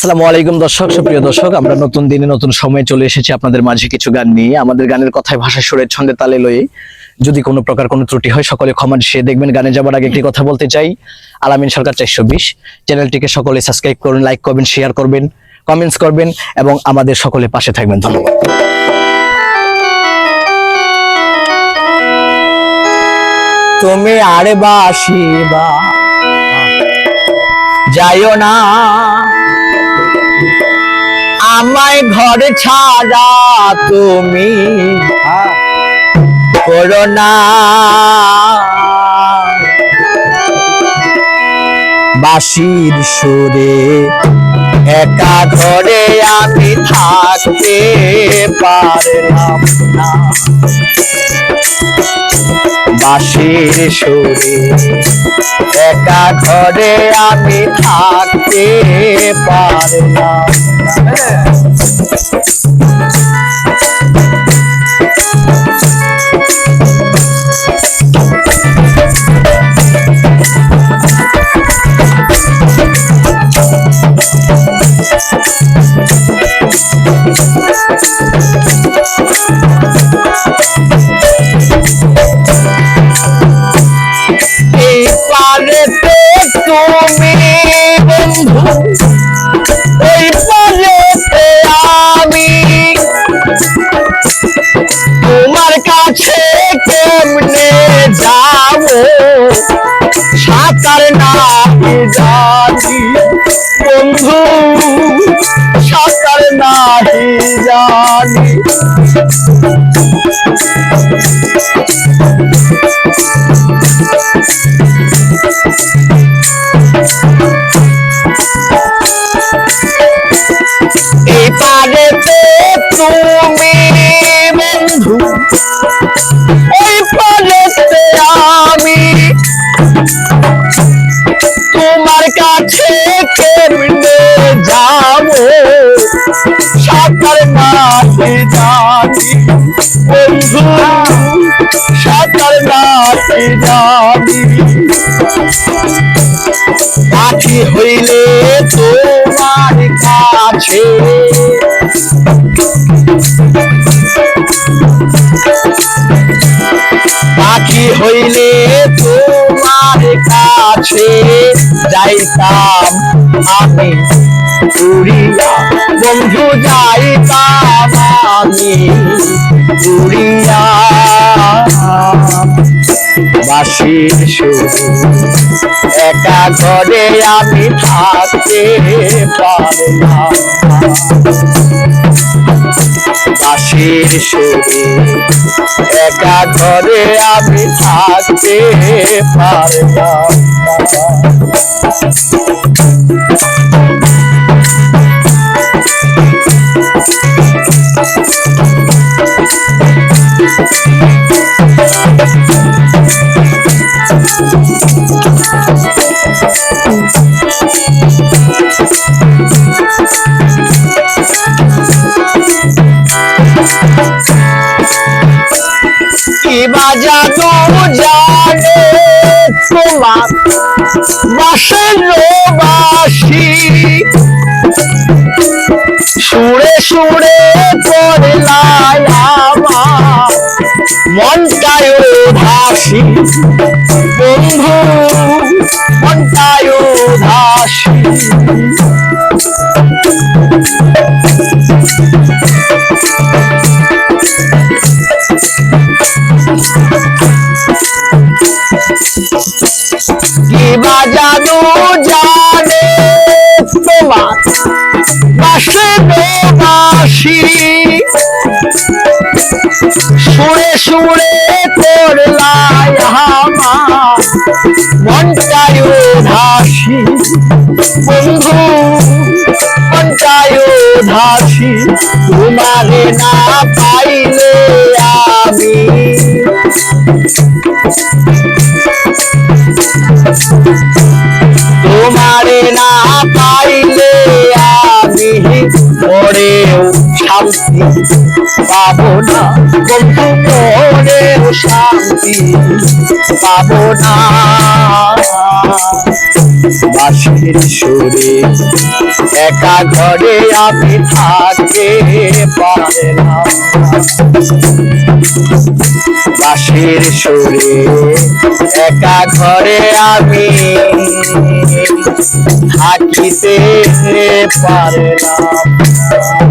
আসসালামু আলাইকুম দর্শক, সুপ্রিয় দর্শক, আমরা নতুন দিনে নতুন সময়ে চলে এসেছি আপনাদের মাঝে কিছু গান নিয়ে। আমাদের গানের কথায় ভাষা সুরের ছন্দে তালে লয়ে যদি কোনো প্রকার কোনো ত্রুটি হয়, সকলে ক্ষমা সে দেখবেন। গানে যাবার আগে একটি কথা বলতে চাই, আলামিন সরকার চারশো বিশ। চ্যানেলটিকে সকলে সাবস্ক্রাইব করুন, লাইক করবেন, শেয়ার করবেন, কমেন্টস করবেন এবং আমাদের সকলে পাশে থাকবেন। ধন্যবাদ। তুমি আরে বাসিবা, যাইও না। আমায় ঘর ছাড়া তুমি করো না। বাসির সুরে একা ঘরে আমি থাকতে পারলাম না। বাসির সুরে একা ঘরে আমি থাকতে পারলাম Thank you. জানি বন্ধু সাঁতার নাহি জানি। বন্ধু সাঁতার নাহি জানি। পাখি হইলে তোমার কাছে। পাখি হইলে তোমার কাছে যাইতাম আমি। উড়িয়া, বন্ধু যাইতাম আমি। উড়িয়া, বাসির সুরে। একা ঘরে আমি থাকতে পারলাম বাসির সুরে একা ঘরে আমি থাকতে পারলাম কি বাজানো জানে তোমার বাসের বাসি সুরে সুরে পড়লাই আমার মনটায় ভাসি বন্ধু মনটায় ভাসি বাসি সুরে সুরে করলাই আমার মনটায় ভাসি বন্ধু মনটায় ভাসি তোমারে না পাইলে আমি। শান্তি পাবো না বন্ধু মনেও শান্তি পাবো না বাঁশির সুরে একা ঘরে আমি থাকতে পারলাম বাঁশির সুরে একা ঘরে আমি থাকিতে পারলাম